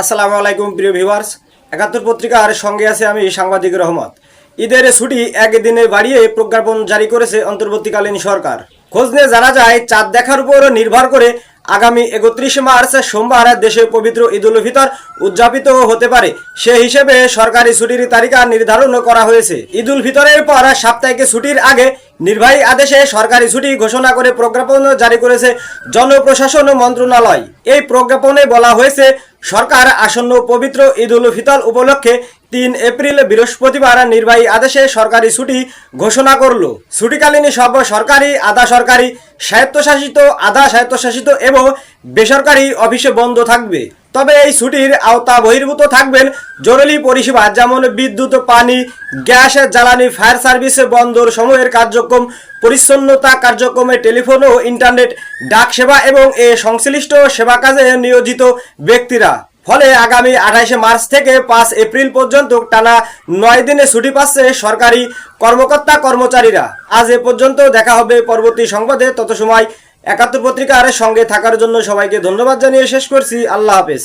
আসসালামু আলাইকুম, প্রিয় ভিউয়ার্স। একাত্তর পত্রিকার সঙ্গে আছে আমি সাংবাদিক রহমত। ঈদের ছুটি একদিনে বাড়িয়ে প্রজ্ঞাপন জারি করেছে অন্তর্বর্তীকালীন সরকার। খোঁজ নিয়ে জানা যায়, চাঁদ দেখার উপর নির্ভর করে আগামী একত্রিশ মার্চ সোমবার দেশে পবিত্র ঈদ উল ফিতর উদযাপিত হতে পারে। সে হিসেবে সরকারি ছুটির তালিকা নির্ধারণ করা হয়েছে। ঈদ উল ফিতরের পর সাপ্তাহিক ছুটির আগে নির্বাহী আদেশে সরকারি ছুটি ঘোষণা করে প্রজ্ঞাপন জারি করেছে জনপ্রশাসন মন্ত্রণালয়। এই প্রজ্ঞাপনে বলা হয়েছে, সরকার আসন্ন পবিত্র ঈদ উল ফিতর উপলক্ষে তিন এপ্রিল বৃহস্পতিবার নির্বাহী আদেশে সরকারি ছুটি ঘোষণা করল। ছুটিকালীন সব সরকারি, আধা সরকারি, স্বায়ত্তশাসিত, আধা স্বায়ত্তশাসিত এবং বেসরকারি অফিসে বন্ধ থাকবে। তবে এই ছুটির আওতা বহির্ভূত থাকবেন জরুরি পরিষেবা যেমন বিদ্যুৎ, পানি, গ্যাস, জ্বালানি, ফায়ার সার্ভিস, বন্দর সমূহের কার্যক্রম, পরিচ্ছন্নতা কার্যক্রমে টেলিফোন ও ইন্টারনেট ডাক সেবা এবং এ সংশ্লিষ্ট সেবা কাজে নিয়োজিত ব্যক্তিরা। ফলে আগামী আঠাশে মার্চ থেকে পাঁচ এপ্রিল পর্যন্ত টানা নয় দিনে ছুটি পাচ্ছে সরকারি কর্মকর্তা কর্মচারীরা। আজ এ পর্যন্ত দেখা হবে পরবর্তী সংবাদে। তত সময় একাত্তর পত্রিকার সঙ্গে থাকার জন্য সবাইকে ধন্যবাদ জানিয়ে শেষ করছি। আল্লাহ হাফেজ।